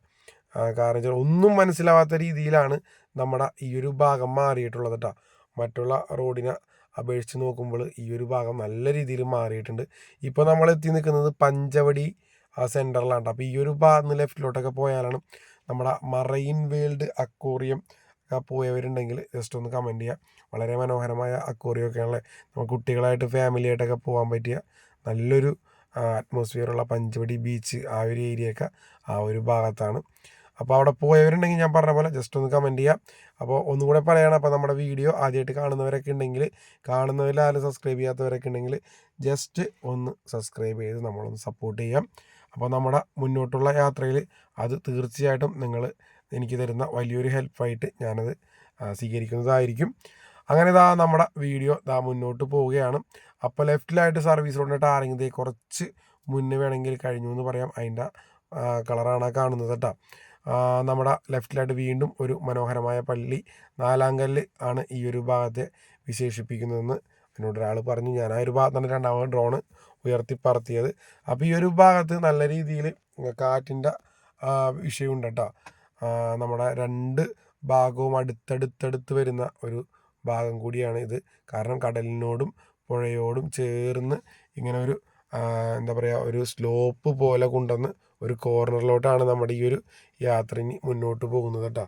കാരണം വെച്ചാൽ ഒന്നും മനസ്സിലാവാത്ത രീതിയിലാണ് നമ്മുടെ ഈ ഒരു ഭാഗം മാറിയിട്ടുള്ളത് കേട്ടോ മറ്റുള്ള റോഡിനെ അപേക്ഷിച്ച് നോക്കുമ്പോൾ ഈ ഒരു ഭാഗം നല്ല രീതിയിൽ മാറിയിട്ടുണ്ട്. ഇപ്പോൾ നമ്മൾ എത്തി നിൽക്കുന്നത് പഞ്ചവടി സെന്ററിലാണ് അപ്പോൾ ഈ ഒരു ഭാഗത്ത് ലെഫ്റ്റിലോട്ടൊക്കെ പോയാലാണ് നമ്മുടെ മറൈൻ വേൾഡ് അക്വോറിയം പോയവരുണ്ടെങ്കിൽ ജസ്റ്റ് ഒന്ന് കമന്റ് ചെയ്യുക വളരെ മനോഹരമായ അക്വോറിയം ഒക്കെയാണല്ലേ നമുക്ക് കുട്ടികളായിട്ട് ഫാമിലിയായിട്ടൊക്കെ പോകാൻ പറ്റിയ നല്ലൊരു അറ്റ്മോസ്ഫിയറുള്ള പഞ്ചവടി ബീച്ച് ആ ഒരു ഏരിയയൊക്കെ ആ ഒരു ഭാഗത്താണ്. അപ്പോൾ അവിടെ പോയവരുണ്ടെങ്കിൽ ഞാൻ പറഞ്ഞ പോലെ ജസ്റ്റ് ഒന്ന് കമന്റ് ചെയ്യാം. അപ്പോൾ ഒന്നുകൂടെ പറയണം അപ്പോൾ നമ്മുടെ വീഡിയോ ആദ്യമായിട്ട് കാണുന്നവരൊക്കെ ഉണ്ടെങ്കിൽ കാണുന്നവരിൽ ആരും സബ്സ്ക്രൈബ് ചെയ്യാത്തവരൊക്കെ ഉണ്ടെങ്കിൽ ജസ്റ്റ് ഒന്ന് സബ്സ്ക്രൈബ് ചെയ്ത് നമ്മളൊന്ന് സപ്പോർട്ട് ചെയ്യാം. അപ്പോൾ നമ്മുടെ മുന്നോട്ടുള്ള യാത്രയിൽ അത് തീർച്ചയായിട്ടും നിങ്ങൾ എനിക്ക് തരുന്ന വലിയൊരു ഹെൽപ്പായിട്ട് ഞാനത് സ്വീകരിക്കുന്നതായിരിക്കും. അങ്ങനെ ഇതാ നമ്മുടെ വീഡിയോ ഇതാ മുന്നോട്ട് പോവുകയാണ്. അപ്പോൾ ലെഫ്റ്റിലായിട്ട് സർവീസ് റോഡിന്റെ ടാറിങ് ഇതേ കുറച്ച് മുന്നേ വേണമെങ്കിൽ കഴിഞ്ഞു എന്ന് പറയാം. അതിന്റെ കളറാണ് കാണുന്നത് കേട്ടോ. നമ്മുടെ ലെഫ്റ്റിലായിട്ട് വീണ്ടും ഒരു മനോഹരമായ പള്ളി നാലാങ്കല്ല് ആണ് ഈ ഒരു ഭാഗത്തെ വിശേഷിപ്പിക്കുന്നതെന്ന് എന്നോട് ഒരാൾ പറഞ്ഞു. ഞാൻ ആ ഒരു ഭാഗത്താണ് രണ്ടാമത് ഡ്രോണ് ഉയർത്തി പറത്തിയത്. അപ്പോൾ ഈ ഒരു ഭാഗത്ത് നല്ല രീതിയിൽ കാറ്റിന്റെ വിഷയമുണ്ട് കേട്ടോ. നമ്മുടെ രണ്ട് ഭാഗവും അടുത്തടുത്തടുത്ത് വരുന്ന ഒരു ഭാഗം കൂടിയാണ് ഇത്. കാരണം കടലിനോടും പുഴയോടും ചേർന്ന് ഇങ്ങനെ ഒരു എന്താ പറയുക ഒരു സ്ലോപ്പ് പോലെ കൊണ്ടുവന്ന് ഒരു കോർണറിലോട്ടാണ് നമ്മുടെ ഈ ഒരു യാത്ര ഇനി മുന്നോട്ട് പോകുന്നത് കേട്ടോ.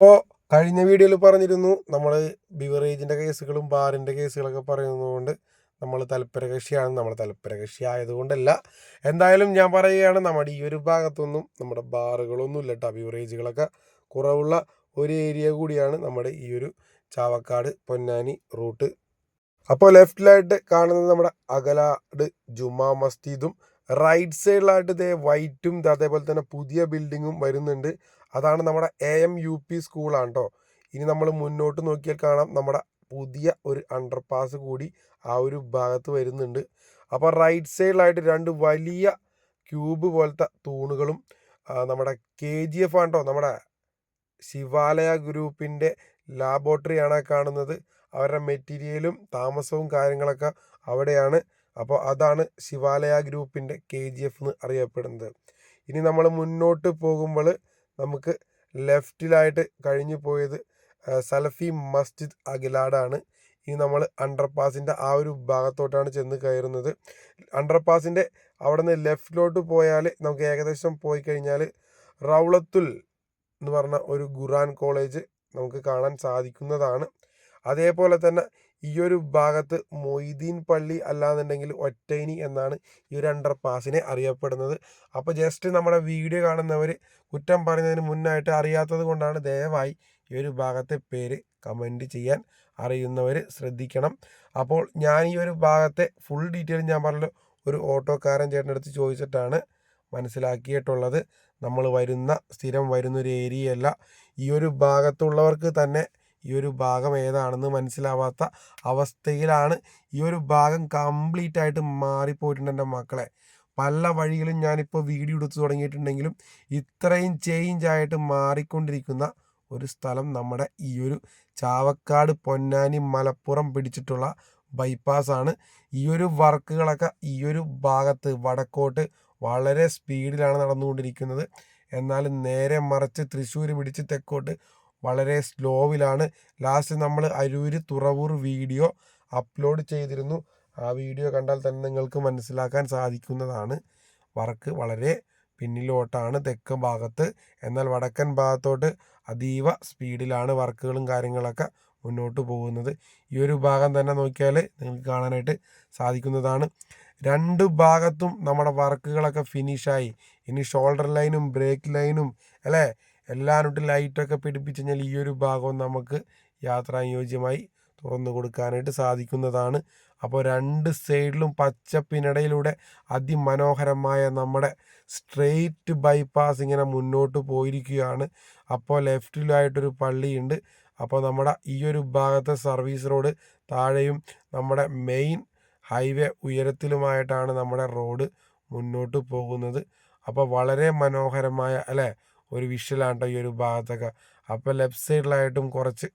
അപ്പോൾ കഴിഞ്ഞ വീഡിയോയിൽ പറഞ്ഞിരുന്നു നമ്മൾ ബിവറേജിന്റെ കേസുകളും ബാറിന്റെ കേസുകളൊക്കെ പറയുന്നതുകൊണ്ട് നമ്മൾ തൽപര കക്ഷിയാണ് നമ്മൾ തൽപര കക്ഷി ആയതുകൊണ്ടല്ല എന്തായാലും ഞാൻ പറയുകയാണ് നമ്മുടെ ഈ ഒരു ഭാഗത്തൊന്നും നമ്മുടെ ബാറുകളൊന്നും ഇല്ല കേട്ടോ കുറവുള്ള ഒരു ഏരിയ കൂടിയാണ് നമ്മുടെ ഈ ഒരു ചാവക്കാട് പൊന്നാനി റൂട്ട്. അപ്പോൾ ലെഫ്റ്റിലായിട്ട് കാണുന്നത് നമ്മുടെ അകലാട് ജുമാ മസ്ജിദും റൈറ്റ് സൈഡിലായിട്ട് ഇതേ വൈറ്റും അതേപോലെ തന്നെ പുതിയ ബിൽഡിങ്ങും വരുന്നുണ്ട്. അതാണ് നമ്മുടെ എ എം യു പി സ്കൂളാണ് കേട്ടോ. ഇനി നമ്മൾ മുന്നോട്ട് നോക്കിയാൽ കാണാം നമ്മുടെ പുതിയ ഒരു അണ്ടർപാസ് കൂടി ആ ഒരു ഭാഗത്ത് വരുന്നുണ്ട്. അപ്പോൾ റൈറ്റ് സൈഡിലായിട്ട് രണ്ട് വലിയ ക്യൂബ് പോലത്തെ തൂണുകളും നമ്മുടെ കെ ജി എഫ് ആണ്ടോ നമ്മുടെ ശിവാലയ ഗ്രൂപ്പിന്റെ ലാബോറട്ടറിയാണ് കാണുന്നത്. അവരുടെ മെറ്റീരിയലും താമസവും കാര്യങ്ങളൊക്കെ അവിടെയാണ്. അപ്പോൾ അതാണ് ശിവാലയ ഗ്രൂപ്പിന്റെ കെ ജി എഫ് എന്ന് അറിയപ്പെടുന്നത്. ഇനി നമ്മൾ മുന്നോട്ട് പോകുമ്പോൾ നമുക്ക് ലെഫ്റ്റിലായിട്ട് കഴിഞ്ഞു പോയത് സലഫി മസ്ജിദ് അഖിലാടാണ്. ഇനി നമ്മൾ അണ്ടർപാസിന്റെ ആ ഒരു ഭാഗത്തോട്ടാണ് ചെന്ന് കയറുന്നത്. അണ്ടർപാസിന്റെ അവിടെ നിന്ന് ലെഫ്റ്റിലോട്ട് പോയാൽ നമുക്ക് ഏകദേശം പോയി കഴിഞ്ഞാൽ റൗളത്തുൽ എന്ന് പറഞ്ഞ ഒരു ഖുറാൻ കോളേജ് നമുക്ക് കാണാൻ സാധിക്കുന്നതാണ്. അതേപോലെ തന്നെ ഈ ഒരു ഭാഗത്ത് മൊയ്തീൻ പള്ളി അല്ലാന്നുണ്ടെങ്കിൽ ഒറ്റൈനി എന്നാണ് ഈ ഒരു അണ്ടർ പാസിനെ അറിയപ്പെടുന്നത്. അപ്പോൾ ജസ്റ്റ് നമ്മുടെ വീഡിയോ കാണുന്നവർ കുറ്റം പറയുന്നതിന് മുന്നായിട്ട് അറിയാത്തത് കൊണ്ടാണ് ദയവായി ഈ ഒരു ഭാഗത്തെ പേര് കമന്റ് ചെയ്യാൻ അറിയുന്നവർ ശ്രദ്ധിക്കണം. അപ്പോൾ ഞാൻ ഈ ഒരു ഭാഗത്തെ ഫുൾ ഡീറ്റെയിൽ ഞാൻ പറഞ്ഞല്ലോ ഒരു ഓട്ടോക്കാരൻ ചേട്ടന്റെ അടുത്ത് ചോദിച്ചിട്ടാണ് മനസ്സിലാക്കിയിട്ടുള്ളത്. നമ്മൾ വരുന്ന സ്ഥിരം വരുന്ന ഒരു ഏരിയയല്ല. ഈ ഒരു ഭാഗത്തുള്ളവർക്ക് തന്നെ ഈ ഒരു ഭാഗം ഏതാണെന്ന് മനസ്സിലാവാത്ത അവസ്ഥയിലാണ് ഈ ഒരു ഭാഗം കംപ്ലീറ്റ് ആയിട്ട് മാറിപ്പോയിട്ടുണ്ട് എന്റെ മക്കളെ. പല വഴികളും ഞാനിപ്പോൾ വീഡിയോ എടുത്തു തുടങ്ങിയിട്ടുണ്ടെങ്കിലും ഇത്രയും ചേഞ്ച് ആയിട്ട് മാറിക്കൊണ്ടിരിക്കുന്ന ഒരു സ്ഥലം നമ്മുടെ ഈ ഒരു ചാവക്കാട് പൊന്നാനി മലപ്പുറം പിടിച്ചിട്ടുള്ള ബൈപ്പാസാണ് ഈ ഒരു വർക്കുകളൊക്കെ ഈ ഒരു ഭാഗത്ത് വടക്കോട്ട് വളരെ സ്പീഡിലാണ് നടന്നുകൊണ്ടിരിക്കുന്നത്. എന്നാൽ നേരെ മറിച്ച് തൃശ്ശൂർ പിടിച്ച് തെക്കോട്ട് വളരെ സ്ലോവിലാണ് ലാസ്റ്റ് നമ്മൾ അരൂർ തുറവൂർ വീഡിയോ അപ്ലോഡ് ചെയ്തിരുന്നു. ആ വീഡിയോ കണ്ടാൽ തന്നെ നിങ്ങൾക്ക് മനസ്സിലാക്കാൻ സാധിക്കുന്നതാണ്. വർക്ക് വളരെ പിന്നിലോട്ടാണ് തെക്ക് ഭാഗത്ത്. എന്നാൽ വടക്കൻ ഭാഗത്തോട്ട് അതീവ സ്പീഡിലാണ് വർക്കുകളും കാര്യങ്ങളൊക്കെ മുന്നോട്ട് പോകുന്നത്. ഈ ഒരു ഭാഗം തന്നെ നോക്കിയാൽ നിങ്ങൾക്ക് കാണാനായിട്ട് സാധിക്കുന്നതാണ്. രണ്ട് ഭാഗത്തും നമ്മുടെ വർക്കുകളൊക്കെ ഫിനിഷായി ഇനി ഷോൾഡർ ലൈനും ബ്രേക്ക് ലൈനും അല്ലേ? എല്ലാവരും ലൈറ്റൊക്കെ പിടിപ്പിച്ച് കഴിഞ്ഞാൽ ഈ ഒരു ഭാഗവും നമുക്ക് യാത്രാനുയോജ്യമായി തുറന്നു കൊടുക്കാനായിട്ട് സാധിക്കുന്നതാണ്. അപ്പോൾ രണ്ട് സൈഡിലും പച്ചപ്പിനിടയിലൂടെ അതിമനോഹരമായ നമ്മുടെ സ്ട്രെയിറ്റ് ബൈപ്പാസ് ഇങ്ങനെ മുന്നോട്ട് പോയിരിക്കുകയാണ്. അപ്പോൾ ലെഫ്റ്റിലായിട്ടൊരു പള്ളിയുണ്ട്. അപ്പോൾ നമ്മുടെ ഈ ഒരു ഭാഗത്തെ സർവീസ് റോഡ് താഴെയും നമ്മുടെ മെയിൻ ഹൈവേ ഉയരത്തിലുമായിട്ടാണ് നമ്മുടെ റോഡ് മുന്നോട്ട് പോകുന്നത്. അപ്പോൾ വളരെ മനോഹരമായ അല്ലേ? ഒരു വിഷ്വലാണ് ഈ ഒരു ഭാഗത്തൊക്കെ. അപ്പോൾ ലെഫ്റ്റ് സൈഡിലായിട്ടും കുറച്ച്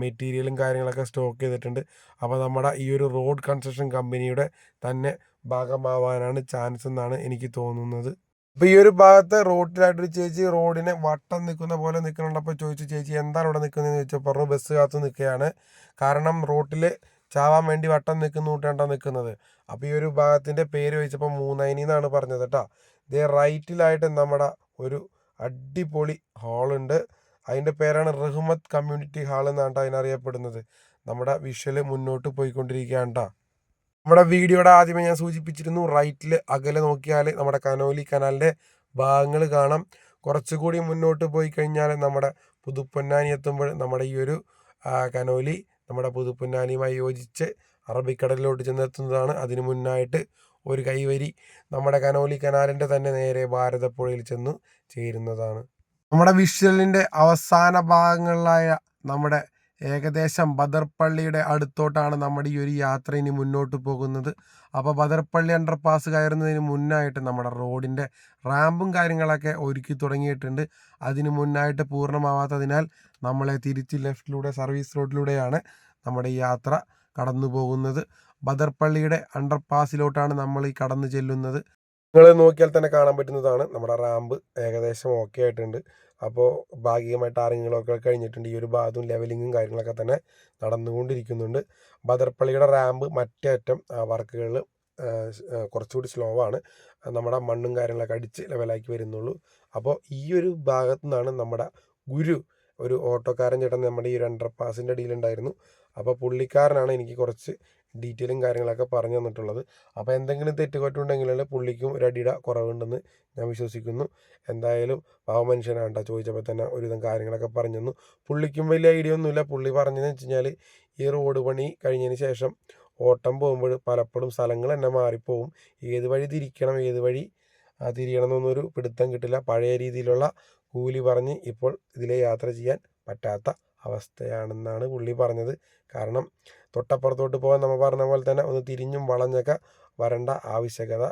മെറ്റീരിയലും കാര്യങ്ങളൊക്കെ സ്റ്റോക്ക് ചെയ്തിട്ടുണ്ട്. അപ്പോൾ നമ്മുടെ ഈ ഒരു റോഡ് കൺസ്ട്രക്ഷൻ കമ്പനിയുടെ തന്നെ ഭാഗമാവാനാണ് ചാൻസ് എന്നാണ് എനിക്ക് തോന്നുന്നത്. അപ്പോൾ ഈ ഒരു ഭാഗത്ത് റോഡിലായിട്ടൊരു ചേച്ചി റോഡിനെ വട്ടം നിൽക്കുന്ന പോലെ നിൽക്കുന്നുണ്ട്. അപ്പോൾ ചോദിച്ചു ചേച്ചി എന്താണ് ഇവിടെ നിൽക്കുന്നതെന്ന് ചോദിച്ചാൽ പറഞ്ഞു ബസ് കാത്തു നിൽക്കുകയാണ്. കാരണം റോട്ടിൽ ചാവാൻ വേണ്ടി വട്ടം നിൽക്കുന്ന കൂട്ടാണ്ടാണ് നിൽക്കുന്നത്. അപ്പോൾ ഈ ഒരു ഭാഗത്തിന്റെ പേര് ചോദിച്ചപ്പോൾ മൂന്നൈനി എന്നാണ് പറഞ്ഞത് കേട്ടോ. ഇതേ റൈറ്റിലായിട്ട് നമ്മുടെ ഒരു അടിപൊളി ഹാളുണ്ട്. അതിന്റെ പേരാണ് റഹ്മത്ത് കമ്മ്യൂണിറ്റി ഹാൾ എന്നാണ് അതിനറിയപ്പെടുന്നത്. നമ്മുടെ വിഷ്വൽ മുന്നോട്ട് പോയിക്കൊണ്ടിരിക്കുകയാണ് നമ്മുടെ വീഡിയോയുടെ ആദ്യമേ ഞാൻ സൂചിപ്പിച്ചിരുന്നു റൈറ്റിൽ അകലെ നോക്കിയാൽ നമ്മുടെ കനോലി കനാലിന്റെ ഭാഗങ്ങൾ കാണാം. കുറച്ചുകൂടി മുന്നോട്ട് പോയി കഴിഞ്ഞാൽ നമ്മുടെ പുതുപ്പൊന്നാനി എത്തുമ്പോൾ നമ്മുടെ ഈ ഒരു കനോലി നമ്മുടെ പുതുപ്പൊന്നാനിയുമായി യോജിച്ച് അറബിക്കടലിലോട്ട് ചെന്നെത്തുന്നതാണ്. അതിന് മുന്നായിട്ട് ഒരു കൈവരി നമ്മുടെ കനോലി കനാലിന്റെ തന്നെ നേരെ ഭാരതപ്പുഴയിൽ ചെന്ന് ചേരുന്നതാണ്. നമ്മുടെ വിഷ്വലിന്റെ അവസാന ഭാഗങ്ങളിലായ നമ്മുടെ ഏകദേശം ബദർപ്പള്ളിയുടെ അടുത്തോട്ടാണ് നമ്മുടെ ഈ ഒരു യാത്ര ഇനി മുന്നോട്ട് പോകുന്നത്. അപ്പോൾ ബദർപ്പള്ളി അണ്ടർപാസ് കയറുന്നതിന് മുന്നായിട്ട് നമ്മുടെ റോഡിന്റെ റാമ്പും കാര്യങ്ങളൊക്കെ ഒരുക്കി തുടങ്ങിയിട്ടുണ്ട്. അതിന് മുന്നായിട്ട് പൂർണമാവാത്തതിനാൽ നമ്മളെ തിരിച്ച് ലെഫ്റ്റിലൂടെ സർവീസ് റോഡിലൂടെയാണ് നമ്മുടെ ഈ യാത്ര കടന്നു പോകുന്നത് ബദർപ്പള്ളിയുടെ അണ്ടർ പാസിലോട്ടാണ് നമ്മൾ ഈ കടന്നു ചെല്ലുന്നത്. നിങ്ങൾ നോക്കിയാൽ തന്നെ കാണാൻ പറ്റുന്നതാണ്. നമ്മുടെ റാമ്പ് ഏകദേശം ഓക്കെ ആയിട്ടുണ്ട്. അപ്പോൾ ഭാഗികമായിട്ട് ആരെങ്കിലുമൊക്കെ കഴിഞ്ഞിട്ടുണ്ട്. ഈ ഒരു ഭാഗത്തും ലെവലിങ്ങും കാര്യങ്ങളൊക്കെ തന്നെ നടന്നുകൊണ്ടിരിക്കുന്നുണ്ട്. ബദർപ്പള്ളിയുടെ റാമ്പ് മറ്റേ അറ്റം വർക്കുകൾ കുറച്ചുകൂടി സ്ലോ ആണ്. നമ്മുടെ മണ്ണും കാര്യങ്ങളൊക്കെ അടിച്ച് ലെവലാക്കി വരുന്നുള്ളൂ. അപ്പോൾ ഈ ഒരു ഭാഗത്തു നിന്നാണ് നമ്മുടെ ഗുരു ഒരു ഓട്ടോക്കാരൻ ചേട്ടൻ നമ്മുടെ ഈ ഒരു അണ്ടർ പാസിന്റെ ഡീലുണ്ടായിരുന്നു അപ്പോൾ പുള്ളിക്കാരനാണ് എനിക്ക് കുറച്ച് ഡീറ്റെയിലും കാര്യങ്ങളൊക്കെ പറഞ്ഞു തന്നിട്ടുള്ളത്. അപ്പോൾ എന്തെങ്കിലും തെറ്റുകുറ്റുണ്ടെങ്കിൽ പുള്ളിക്കും ഒരു അടിയുടെ കുറവുണ്ടെന്ന് ഞാൻ വിശ്വസിക്കുന്നു. എന്തായാലും പാവ മനുഷ്യനാണ് ചോദിച്ചപ്പോൾ തന്നെ ഒരുവിധം കാര്യങ്ങളൊക്കെ പറഞ്ഞു തന്നു. പുള്ളിക്കും വലിയ ഐഡിയ ഒന്നുമില്ല. പുള്ളി പറഞ്ഞതെന്ന് വെച്ച് കഴിഞ്ഞാൽ ഈ റോഡ് പണി കഴിഞ്ഞതിന് ശേഷം ഓട്ടം പോകുമ്പോൾ പലപ്പോഴും സ്ഥലങ്ങൾ തന്നെ മാറിപ്പോവും. ഏത് വഴി തിരിക്കണം ഏത് വഴി തിരിയണം എന്നൊന്നൊരു പിടുത്തം കിട്ടില്ല. പഴയ രീതിയിലുള്ള കൂലി പറഞ്ഞ് ഇപ്പോൾ ഇതിലെ യാത്ര ചെയ്യാൻ പറ്റാത്ത അവസ്ഥയാണെന്നാണ് പുള്ളി പറഞ്ഞത്. കാരണം തൊട്ടപ്പുറത്തോട്ട് പോകാൻ നമ്മൾ പറഞ്ഞ പോലെ തന്നെ ഒന്ന് തിരിഞ്ഞും വളഞ്ഞൊക്കെ വരേണ്ട ആവശ്യകത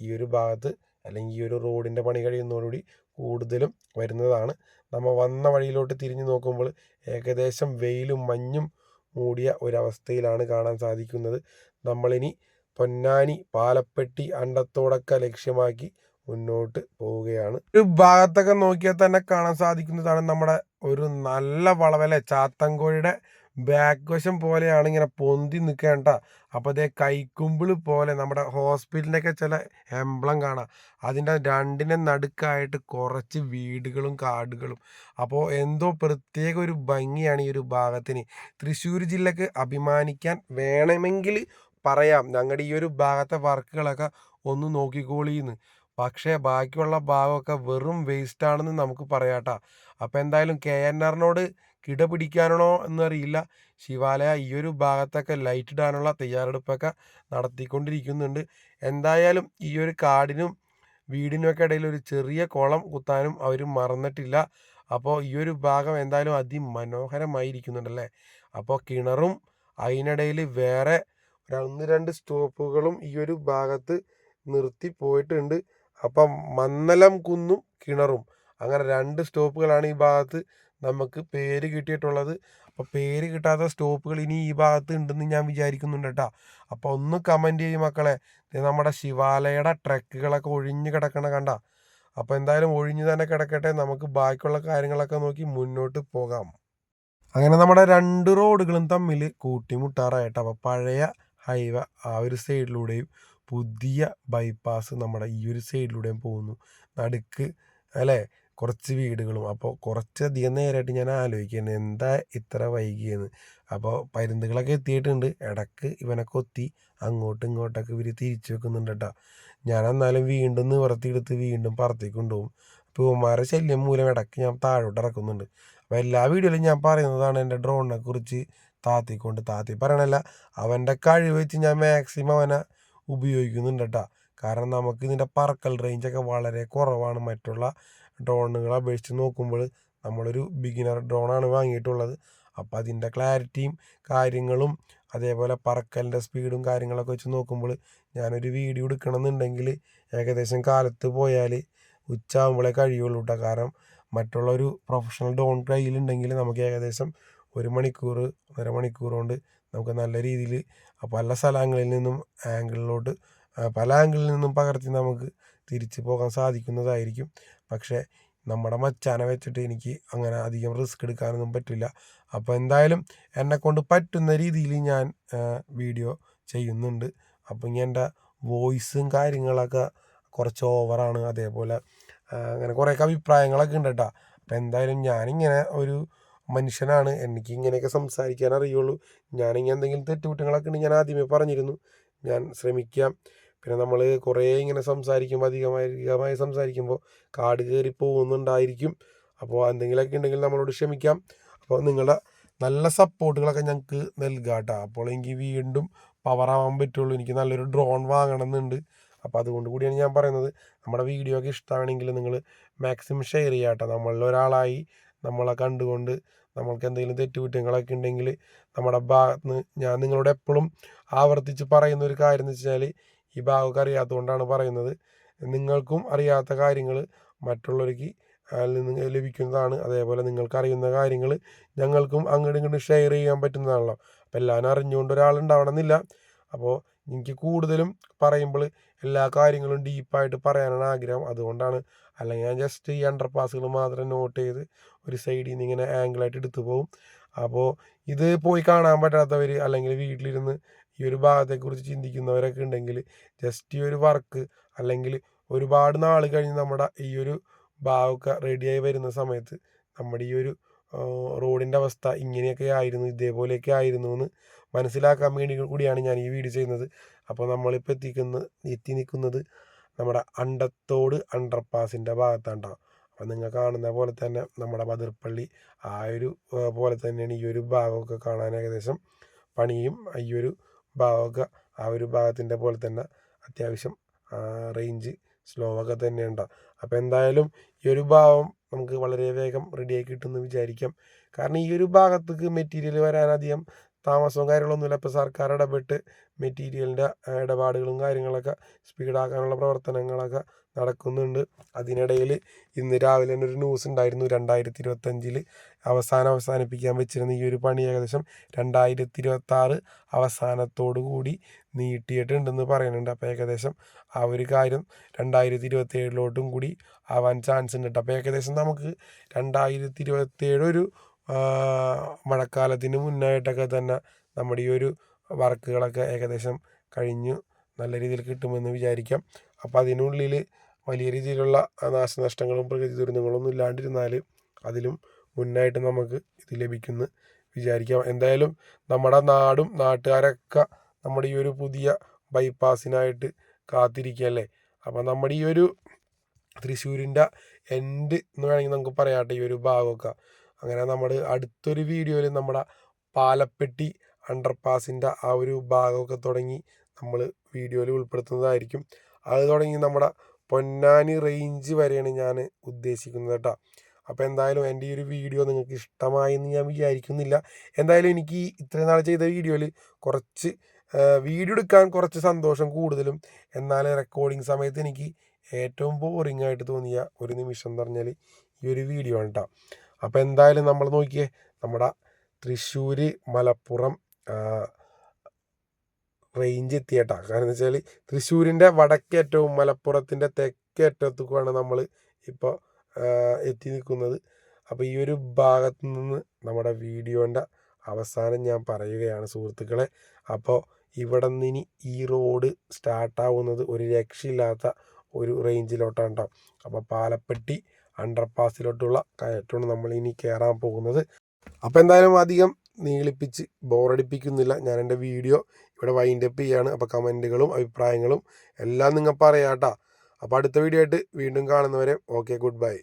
ഈ ഒരു ഭാഗത്ത് അല്ലെങ്കിൽ ഈ ഒരു റോഡിന്റെ പണി കഴിയുന്നതോടുകൂടി കൂടുതലും വരുന്നതാണ്. നമ്മൾ വന്ന വഴിയിലോട്ട് തിരിഞ്ഞു നോക്കുമ്പോൾ ഏകദേശം വെയിലും മഞ്ഞും മൂടിയ ഒരവസ്ഥയിലാണ് കാണാൻ സാധിക്കുന്നത്. നമ്മളിനി പൊന്നാനി പാലപ്പെട്ടി അണ്ടത്തോടൊക്കെ ലക്ഷ്യമാക്കി മുന്നോട്ട് പോവുകയാണ്. ഒരു ഭാഗത്തൊക്കെ നോക്കിയാൽ തന്നെ കാണാൻ സാധിക്കുന്നതാണ് നമ്മുടെ ഒരു നല്ല വളവലെ ചാത്തൻകോഴിയുടെ ബാക്ക് വശം പോലെയാണ് ഇങ്ങനെ പൊന്തി നിൽക്കേണ്ട അപ്പോൾ അതേ കൈക്കുമ്പിൾ പോലെ നമ്മുടെ ഹോസ്പിറ്റലിന്റെയൊക്കെ ചില എംബ്ലം കാണാം. അതിന്റെ രണ്ടിനെ നടുക്കായിട്ട് കുറച്ച് വീടുകളും കാടുകളും. അപ്പോൾ എന്തോ പ്രത്യേക ഒരു ഭംഗിയാണ് ഈ ഒരു ഭാഗത്തിന്. തൃശ്ശൂർ ജില്ലക്ക് അഭിമാനിക്കാൻ വേണമെങ്കിൽ പറയാം ഞങ്ങളുടെ ഈ ഒരു ഭാഗത്തെ വർക്കുകളൊക്കെ ഒന്ന് നോക്കിക്കോളിന്ന്. പക്ഷേ ബാക്കിയുള്ള ഭാഗമൊക്കെ വെറും വേസ്റ്റ് ആണെന്ന് നമുക്ക് പറയാട്ട. അപ്പോൾ എന്തായാലും കെ എൻ ആറിനോട് കിട പിടിക്കാനാണോ എന്നറിയില്ല. ശിവാലയ ഈ ഒരു ഭാഗത്തൊക്കെ ലൈറ്റ് ഇടാനുള്ള തയ്യാറെടുപ്പൊക്കെ നടത്തിക്കൊണ്ടിരിക്കുന്നുണ്ട്. എന്തായാലും ഈ ഒരു കാടിനും വീടിനുമൊക്കെ ഇടയിൽ ഒരു ചെറിയ കുളം കുത്താനും അവർ മറന്നിട്ടില്ല. അപ്പോൾ ഈ ഒരു ഭാഗം എന്തായാലും അതിമനോഹരമായിരിക്കുന്നുണ്ടല്ലേ? അപ്പോൾ കിണറും അതിനിടയിൽ വേറെ ഒന്ന് രണ്ട് സ്റ്റോപ്പുകളും ഈ ഒരു ഭാഗത്ത് നിർത്തി പോയിട്ടുണ്ട്. അപ്പം മന്നലം കുന്നും കിണറും. അങ്ങനെ രണ്ട് സ്റ്റോപ്പുകളാണ് ഈ ഭാഗത്ത് നമുക്ക് പേര് കിട്ടിയിട്ടുള്ളത്. അപ്പോൾ പേര് കിട്ടാത്ത സ്റ്റോപ്പുകൾ ഇനി ഈ ഭാഗത്ത് ഉണ്ടെന്ന് ഞാൻ വിചാരിക്കുന്നുണ്ട് കേട്ടോ. അപ്പോൾ ഒന്ന് കമന്റ് ചെയ്യും മക്കളെ. നമ്മുടെ ശിവാലയുടെ ട്രക്കുകളൊക്കെ ഒഴിഞ്ഞു കിടക്കണ കണ്ട. അപ്പോൾ എന്തായാലും ഒഴിഞ്ഞു തന്നെ കിടക്കട്ടെ. നമുക്ക് ബാക്കിയുള്ള കാര്യങ്ങളൊക്കെ നോക്കി മുന്നോട്ട് പോകാം. അങ്ങനെ നമ്മുടെ രണ്ട് റോഡുകളും തമ്മിൽ കൂട്ടിമുട്ടാറായിട്ട് അപ്പോൾ പഴയ ഹൈവേ ആ ഒരു സൈഡിലൂടെയും പുതിയ ബൈപ്പാസ് നമ്മുടെ ഈ ഒരു സൈഡിലൂടെയും പോകുന്നു. നടുക്ക് അല്ലേ? കുറച്ച് വീടുകളും. അപ്പോൾ കുറച്ചധികം നേരമായിട്ട് ഞാൻ ആലോചിക്കുന്നത് എന്താ ഇത്ര വൈകിയെന്ന്. അപ്പോൾ പരുന്തുകളൊക്കെ എത്തിയിട്ടുണ്ട്. ഇടയ്ക്ക് ഇവനെ കൊത്തി അങ്ങോട്ടും ഇങ്ങോട്ടൊക്കെ ഇവർ തിരിച്ചു വെക്കുന്നുണ്ട് കേട്ടോ. ഞാൻ എന്നാലും വീണ്ടും നിവർത്തിയെടുത്ത് വീണ്ടും പറത്തേക്ക് കൊണ്ടുപോകും. അപ്പോൾ ശല്യം മൂലം ഇടയ്ക്ക് ഞാൻ താഴോട്ട് ഇറക്കുന്നുണ്ട്. അപ്പോൾ എല്ലാ വീഡിയോയിലും ഞാൻ പറയുന്നതാണ് എന്റെ ഡ്രോണിനെ കുറിച്ച് താത്തിക്കൊണ്ട് താത്തി പറയണല്ല അവന്റെ കഴിവ് വെച്ച് ഞാൻ മാക്സിമം അവനെ ഉപയോഗിക്കുന്നുണ്ട് കേട്ടോ കാരണം നമുക്ക് ഇതിന്റെ പറക്കൽ റേഞ്ചൊക്കെ വളരെ കുറവാണ്. മറ്റുള്ള ഡ്രോണുകളെ അപേക്ഷിച്ച് നോക്കുമ്പോൾ നമ്മളൊരു ബിഗിനർ ഡ്രോണാണ് വാങ്ങിയിട്ടുള്ളത്. അപ്പോൾ അതിന്റെ ക്ലാരിറ്റിയും കാര്യങ്ങളും അതേപോലെ പറക്കലിന്റെ സ്പീഡും കാര്യങ്ങളൊക്കെ വെച്ച് നോക്കുമ്പോൾ ഞാനൊരു വീഡിയോ എടുക്കണമെന്നുണ്ടെങ്കിൽ ഏകദേശം കാലത്ത് പോയാൽ ഉച്ചയാകുമ്പോഴേ കഴിയുള്ളൂ കേട്ടോ കാരണം മറ്റുള്ള ഒരു പ്രൊഫഷണൽ ഡ്രോൺ കയ്യിലുണ്ടെങ്കിൽ നമുക്ക് ഏകദേശം ഒരു മണിക്കൂർ ഒന്നര മണിക്കൂർ കൊണ്ട് നമുക്ക് നല്ല രീതിയിൽ പല സ്ഥലങ്ങളിൽ നിന്നും ആംഗിളിലോട്ട് പല ആംഗിളിൽ നിന്നും പകർത്തി നമുക്ക് തിരിച്ച് പോകാൻ സാധിക്കുന്നതായിരിക്കും. പക്ഷേ നമ്മുടെ മച്ചാനെ വെച്ചിട്ട് എനിക്ക് അങ്ങനെ അധികം റിസ്ക് എടുക്കാനൊന്നും പറ്റില്ല. അപ്പോൾ എന്തായാലും എന്നെക്കൊണ്ട് പറ്റുന്ന രീതിയിൽ ഞാൻ വീഡിയോ ചെയ്യുന്നുണ്ട്. അപ്പം ഇനി എന്റെ വോയിസും കാര്യങ്ങളൊക്കെ കുറച്ച് ഓവറാണ് അതേപോലെ അങ്ങനെ കുറേയൊക്കെ അഭിപ്രായങ്ങളൊക്കെ ഉണ്ട് കേട്ടോ. അപ്പോൾ എന്തായാലും ഞാനിങ്ങനെ ഒരു മനുഷ്യനാണ്. എനിക്ക് ഇങ്ങനെയൊക്കെ സംസാരിക്കാൻ അറിയുള്ളൂ. ഞാനിങ്ങനെ എന്തെങ്കിലും തെറ്റുകുറ്റങ്ങളൊക്കെ ഉണ്ടെങ്കിൽ ഞാൻ ആദ്യമേ പറഞ്ഞിരുന്നു. ഞാൻ ശ്രമിക്കാം. പിന്നെ നമ്മൾ കുറേ ഇങ്ങനെ സംസാരിക്കുമ്പോൾ അധികമായി അധികമായി സംസാരിക്കുമ്പോൾ കാട് കയറി പോകുന്നുണ്ടായിരിക്കും. അപ്പോൾ എന്തെങ്കിലുമൊക്കെ ഉണ്ടെങ്കിൽ നമ്മളോട് ക്ഷമിക്കാം. അപ്പോൾ നിങ്ങളുടെ നല്ല സപ്പോർട്ടുകളൊക്കെ ഞങ്ങൾക്ക് നൽകുക കേട്ടോ. അപ്പോൾ എനിക്ക് വീണ്ടും പവർ ആവാൻ പറ്റുള്ളൂ. എനിക്ക് നല്ലൊരു ഡ്രോൺ വാങ്ങണമെന്നുണ്ട്. അപ്പോൾ അതുകൊണ്ട് കൂടിയാണ് ഞാൻ പറയുന്നത്. നമ്മുടെ വീഡിയോ ഒക്കെ ഇഷ്ടമാണെങ്കിൽ നിങ്ങൾ മാക്സിമം ഷെയർ ചെയ്യാം കേട്ടോ. നമ്മളിൽ ഒരാളായി നമ്മളെ കണ്ടുകൊണ്ട് നമ്മൾക്ക് എന്തെങ്കിലും തെറ്റുകുറ്റങ്ങളൊക്കെ ഉണ്ടെങ്കിൽ നമ്മുടെ ഭാഗത്ത് നിന്ന് ഞാൻ നിങ്ങളോട് എപ്പോഴും ആവർത്തിച്ച് പറയുന്ന ഒരു കാര്യം എന്ന് വെച്ചാൽ ഈ ഭാഗമൊക്കെ അറിയാത്തതുകൊണ്ടാണ് പറയുന്നത്. നിങ്ങൾക്കും അറിയാത്ത കാര്യങ്ങൾ മറ്റുള്ളവർക്ക് നിന്ന് ലഭിക്കുന്നതാണ്. അതേപോലെ നിങ്ങൾക്ക് അറിയുന്ന കാര്യങ്ങൾ ഞങ്ങൾക്കും അങ്ങോട്ടും ഇങ്ങോട്ടും ഷെയർ ചെയ്യാൻ പറ്റുന്നതാണല്ലോ. അപ്പോൾ എല്ലാവരും അറിഞ്ഞുകൊണ്ട് ഒരാളുണ്ടാവണമെന്നില്ല അപ്പോൾ എനിക്ക് കൂടുതലും പറയുമ്പോൾ എല്ലാ കാര്യങ്ങളും ഡീപ്പായിട്ട് പറയാനാണ് ആഗ്രഹം. അതുകൊണ്ടാണ് അല്ലെങ്കിൽ ഞാൻ ജസ്റ്റ് ഈ അണ്ടർ പാസുകൾ മാത്രം നോട്ട് ചെയ്ത് ഒരു സൈഡിൽ നിന്ന് ഇങ്ങനെ ആംഗിളായിട്ട് എടുത്തു പോകും അപ്പോൾ ഇത് പോയി കാണാൻ പറ്റാത്തവർ അല്ലെങ്കിൽ വീട്ടിലിരുന്ന് ഈ ഒരു ഭാഗത്തെക്കുറിച്ച് ചിന്തിക്കുന്നവരൊക്കെ ഉണ്ടെങ്കിൽ ജസ്റ്റ് ഈ ഒരു വർക്ക് അല്ലെങ്കിൽ ഒരുപാട് നാൾ കഴിഞ്ഞ് നമ്മുടെ ഈ ഒരു ഭാഗമൊക്കെ റെഡിയായി വരുന്ന സമയത്ത് നമ്മുടെ ഈ ഒരു റോഡിന്റെ അവസ്ഥ ഇങ്ങനെയൊക്കെ ആയിരുന്നു ഇതേപോലെയൊക്കെ ആയിരുന്നു എന്ന് മനസ്സിലാക്കാൻ വേണ്ടി കൂടിയാണ് ഞാൻ ഈ വീഡിയോ ചെയ്യുന്നത്. അപ്പോൾ നമ്മളിപ്പോൾ എത്തിക്കുന്ന എത്തി നിൽക്കുന്നത് നമ്മുടെ അണ്ടത്തോട് അണ്ടർപാസിന്റെ ഭാഗത്താണ്ടാവും അപ്പം നിങ്ങൾ കാണുന്ന പോലെ തന്നെ നമ്മുടെ ബതിർപ്പള്ളി ആ ഒരു പോലെ തന്നെയാണ് ഈ ഒരു ഭാഗമൊക്കെ കാണാൻ ഏകദേശം പണിയും. ഈ ഒരു ഭാഗമൊക്കെ ആ ഒരു ഭാഗത്തിന്റെ പോലെ തന്നെ അത്യാവശ്യം റേഞ്ച് സ്ലോ ഒക്കെ തന്നെ ഉണ്ടാവും അപ്പോൾ എന്തായാലും ഈ ഒരു ഭാഗം നമുക്ക് വളരെ വേഗം റെഡിയായി കിട്ടുമെന്ന് വിചാരിക്കാം. കാരണം ഈ ഒരു ഭാഗത്തേക്ക് മെറ്റീരിയൽ വരാനധികം താമസവും കാര്യങ്ങളൊന്നുമില്ല. ഇപ്പോൾ സർക്കാർ ഇടപെട്ട് മെറ്റീരിയലിന്റെ ഇടപാടുകളും കാര്യങ്ങളൊക്കെ സ്പീഡാക്കാനുള്ള പ്രവർത്തനങ്ങളൊക്കെ നടക്കുന്നുണ്ട്. അതിനിടയിൽ ഇന്ന് രാവിലെ തന്നെ ഒരു ന്യൂസ് ഉണ്ടായിരുന്നു. രണ്ടായിരത്തി ഇരുപത്തഞ്ചിൽ അവസാനം അവസാനിപ്പിക്കാൻ വെച്ചിരുന്ന ഈ ഒരു പണി ഏകദേശം രണ്ടായിരത്തി ഇരുപത്തി ആറ് അവസാനത്തോടു കൂടി നീട്ടിയിട്ടുണ്ടെന്ന് പറയുന്നുണ്ട്. അപ്പോൾ ഏകദേശം ആ ഒരു കാര്യം രണ്ടായിരത്തി ഇരുപത്തി ഏഴിലോട്ടും കൂടി ആവാൻ ചാൻസ് ഉണ്ട്. അപ്പോൾ ഏകദേശം നമുക്ക് രണ്ടായിരത്തി ഇരുപത്തി ഏഴ് ഒരു മഴക്കാലത്തിന് മുന്നായിട്ടൊക്കെ തന്നെ നമ്മുടെ ഈ ഒരു വർക്കുകളൊക്കെ ഏകദേശം കഴിഞ്ഞു. നല്ല രീതിയിൽ കിട്ടുമെന്ന് വിചാരിക്കാം. അപ്പോൾ അതിനുള്ളിൽ വലിയ രീതിയിലുള്ള നാശനഷ്ടങ്ങളും പ്രകൃതി ദുരന്തങ്ങളൊന്നും ഇല്ലാണ്ടിരുന്നാൽ അതിലും മുന്നായിട്ട് നമുക്ക് ഇത് ലഭിക്കുമെന്ന് വിചാരിക്കാം. എന്തായാലും നമ്മുടെ നാടും നാട്ടുകാരൊക്കെ നമ്മുടെ ഈ ഒരു പുതിയ ബൈപ്പാസിനായിട്ട് കാത്തിരിക്കുകയല്ലേ അപ്പോൾ നമ്മുടെ ഈ ഒരു തൃശ്ശൂരിന്റെ എൻഡ് എന്ന് വേണമെങ്കിൽ നമുക്ക് പറയാട്ടെ ഈ ഒരു ഭാഗമൊക്കെ. അങ്ങനെ നമ്മൾ അടുത്തൊരു വീഡിയോയിൽ നമ്മുടെ പാലപ്പെട്ടി അണ്ടർപാസിന്റെ ആ ഒരു ഭാഗമൊക്കെ തുടങ്ങി നമ്മൾ വീഡിയോയിൽ ഉൾപ്പെടുത്തുന്നതായിരിക്കും. അത് തുടങ്ങി നമ്മുടെ പൊന്നാനി റേഞ്ച് വരെയാണ് ഞാൻ ഉദ്ദേശിക്കുന്നത് കേട്ടോ. അപ്പോൾ എന്തായാലും എന്റെ ഈ ഒരു വീഡിയോ നിങ്ങൾക്ക് ഇഷ്ടമായി എന്ന് ഞാൻ വിചാരിക്കുന്നില്ല. എന്തായാലും എനിക്ക് ഇത്രയും നാൾ ചെയ്ത വീഡിയോയിൽ കുറച്ച് വീഡിയോ എടുക്കാൻ കുറച്ച് സന്തോഷം കൂടുതലും. എന്നാൽ റെക്കോർഡിങ് സമയത്ത് എനിക്ക് ഏറ്റവും ബോറിംഗ് ആയിട്ട് തോന്നിയ ഒരു നിമിഷം എന്ന് പറഞ്ഞാൽ ഈ ഒരു വീഡിയോ ആണ് കേട്ടോ. അപ്പോൾ എന്തായാലും നമ്മൾ നോക്കിയേ നമ്മുടെ തൃശ്ശൂർ മലപ്പുറം റേഞ്ച് എത്തിയേട്ടാ. കാരണം എന്ന് വെച്ചാൽ തൃശ്ശൂരിന്റെ വടക്കേറ്റവും മലപ്പുറത്തിന്റെ തെക്കേറ്റത്തുമാണ് നമ്മൾ ഇപ്പോൾ എത്തി നിൽക്കുന്നത് അപ്പോൾ ഈ ഒരു ഭാഗത്തു നിന്ന് നമ്മുടെ വീഡിയോന്റെ അവസാനം ഞാൻ പറയുകയാണ് സുഹൃത്തുക്കളെ. അപ്പോൾ ഇവിടെ നിന്ന് ഇനി ഈ റോഡ് സ്റ്റാർട്ടാവുന്നത് ഒരു രക്ഷയില്ലാത്ത ഒരു റേഞ്ചിലോട്ടാണ് കേട്ടോ അപ്പോൾ പാലപ്പെട്ടി അണ്ടർപാസിലോട്ടുള്ള കയറ്റമാണ് നമ്മൾ ഇനി കയറാൻ പോകുന്നത്. അപ്പോൾ എന്തായാലും അധികം നീളിപ്പിച്ച് ബോറടിപ്പിക്കുന്നില്ല. ഞാൻ എന്റെ വീഡിയോ ഇവിടെ വൈൻഡപ്പ് ചെയ്യാണ്. അപ്പോൾ കമന്റുകളും അഭിപ്രായങ്ങളും എല്ലാം നിങ്ങൾ പറയാം കേട്ടോ. അപ്പോൾ അടുത്ത വീഡിയോ ആയിട്ട് വീണ്ടും കാണുന്നവരെ ഓക്കെ ഗുഡ് ബൈ